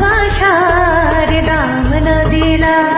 भाषार दाम नदीला.